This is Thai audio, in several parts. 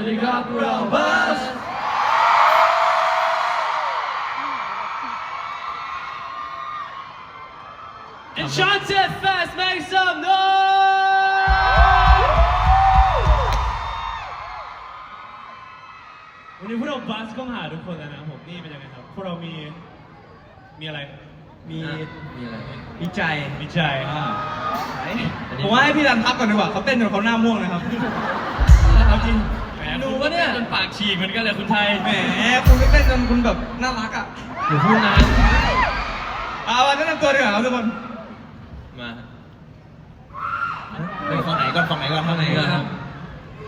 วัสดีครับพวกเราบัส Enchanted Fest make some noise วันนี้พวกเราบัสก็มาหาทุกคนแล้วนะครับผมนี่เป็นยังไงครับ พวกเรามีมีอะไร มีมีอะไรมีใจมีใจอ่าผมว่าให้พี่รันพักก่อนดีกว่าเขาเต้นจนเขาหน้าม่วงเลยครับเอาจริงแห มดูว่าเนี่ย จนปากฉีกเหมือนกันเลยคุณไทยแหมคุณไม่เต้นจนคุณแบบน่ารักอะอย่าพูดนะเอาวันแนะนำตัวดีกว่าครับทุกคนมาเป็นฝั่งไหนก่อนฝั่งไหนก่อนฝั่งไหนก่อนครับ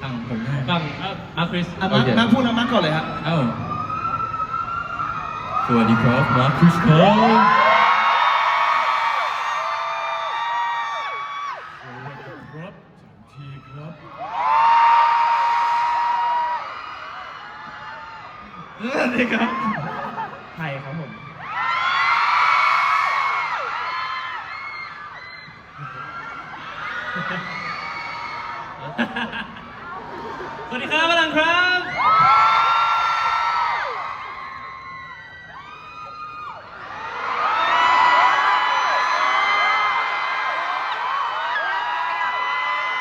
ทางผมฟังอะอาคริสอะมาร์คมาร์คพูดนะมาร์คก่อนเลยครับเอ้าสวัสดีครับมาร์คคริสครับครับ สวัสดีครับไทยครับผม สวัสดีครับพลังครับ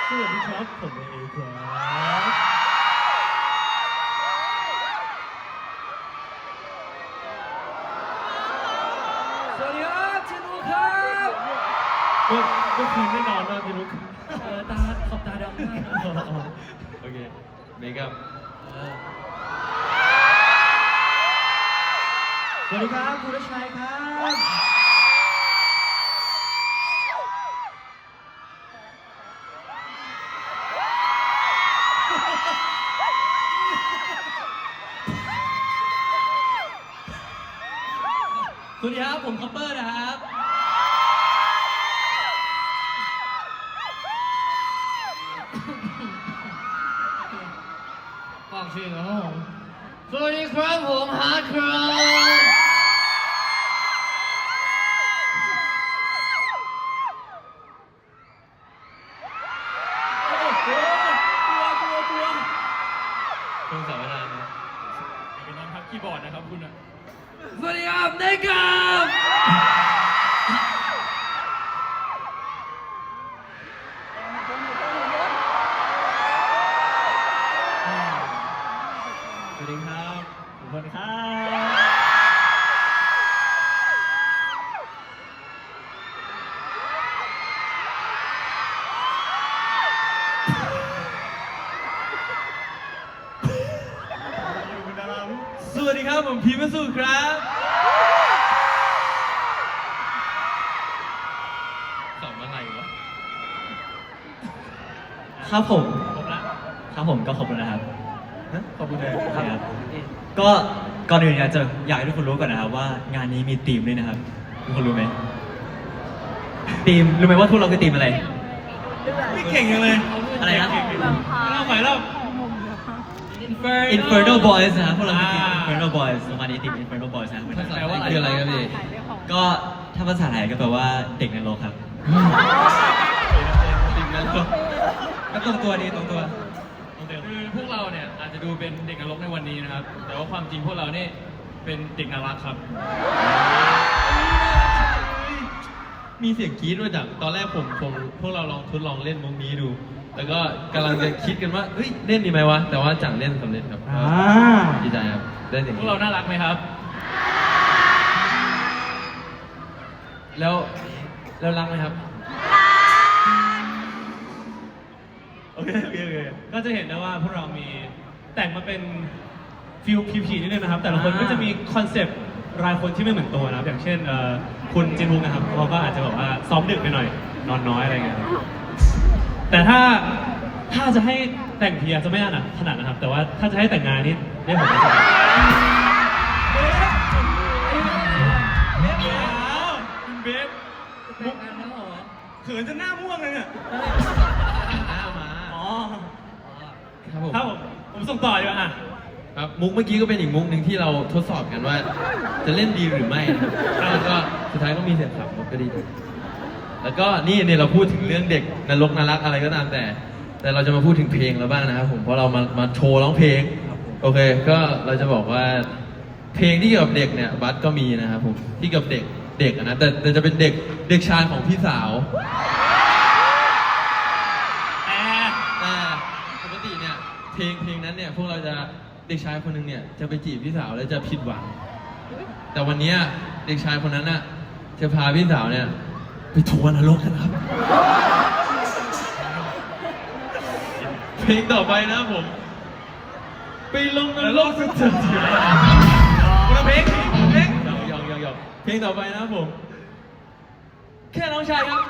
สวัสดีครับ ผมเอครับ สวัสดี ครับชินุครับเมื่อเมื่อคืนไม่นอนนอนพี่ลุกเออตาขอบตาดำมากโอเคเมคอัพสวัสดีครับคุณชัยครับสวัสดีครับผมคอปเปอร์นะครั ครับผมฮาร์ดครับเครื่องสัมมนาเนี่ยเป็นน้องทักคีย์บอร์ดนะครับคุณอะสวัสดีครับเนกับ สวัสดีครับผมพีมาสุครับสองอะไรวะครับผม ครบละครับผมก็ขอบคุณนะครับ ขอบคุณเลยครับ ก็ก่อนอื่นอยากจะอยากให้ทุกคนรู้ก่อนนะครับว่างานนี้มีธีมด้วยนะครับ ทุกคนรู้ไหมธีมรู้ไหมว่าพวกเราคือธีมอะไร ไม่เก่งยังเลยอะไรนะ เล่าใหม่เล่า Inferno Boys นะครับพวกเราคือธีมอ่า Inferno Boys ประมาณนี้ธีม Inferno Boys นะครับภาษาไทยคืออะไรครับพี่ ก็ถ้าภาษาไทยก็แปลว่าเด็กในโลกครับ ติดกันแล้วก็ตรงตัวดีตรงตัว คือพวกเราเนี่ยอาจจะดูเป็นเด็กนรกในวันนี้นะครับ แต่ว่าความจริงพวกเราเนี่ยเป็นเด็กน่ารักครับ มีเสียงกรี๊ดมาจากตอนแรกผมผมพวกเราลองทดลองเล่นมุกนี้ดูแล้วก็กำลังจะคิดกันว่าเฮ้ยเล่นดีไหมวะ แต่ว่าจังเล่นสำเร็จครับอ่า ดีใจครับเล่นอย่างพวนี้กเราน่ารักไหมครับ แล้วแล้วรักไหมครับ โอเคโอเคโอเคก็จะเห็นได้ว่าพวกเรามีแต่งมาเป็นฟิลผีๆนิดนึงนะครับ แต่ละคนก็จะมีคอนเซปต์รายคนที่ไม่เหมือนตัวนะครับ อย่างเช่นเอ่อคุณจินบุงนะครับเขาก็อาจจะแบบว่าซ้อมดึกไปหน่อย นอนน้อยอะไรเงี้ยครับ แต่ถ้าถ้าจะให้แต่งเพียจะไม่ถนัดถนัดนะครับ แต่ว่าถ้าจะให้แต่งงานนี่ได้ผมจะคุณเบฟเขินจนหน้าม่วงเลยเนี่ยอ้ามาอ๋อครับผมครับผมผมส่งต่อดีกว่าอะครับมุกเมื่อกี้ก็เป็นอีกมุกหนึ่งที่เราทดสอบกันว่า จะเล่นดีหรือไม่แล้วก็สุดท้ายก็มีเสียงขับก็ดี แล้วก็นี่เนี่ยเราพูดถึงเรื่องเด็กนรกนรักอะไรก็ตามแต่ แต่เราจะมาพูดถึงเพลงแล้วบ้างนะครับผมเพราะเรามามาโชว์ร้องเพลง โอเค ก็เราจะบอกว่า เพลงที่เกี่ยวกับเด็กเนี่ยบัสก็มีนะครับผมที่เกี่ยวกับเด็กเด็กอะนะแต่แต่จะเป็นเด็กเด็กชายของพี่สาวแต่ปกติเนี่ยเพลงเพลงนั้นเนี่ยพวกเราจะเด็กชายคนหนึ่งเนี่ยจะไปจีบพี่สาวแล้วจะผิดหวัง แต่วันเนี้ยเด็กชายคนนั้นน่ะจะพาพี่สาวเนี่ย ไปทัวร์นรกกันครับ เพลงต่อไปนะครับผม ไปลงนรกสุดเถิดคนละเพลงเพลงยองยองยองเพลงต่อไปนะครับผม แค่น้องชายครับ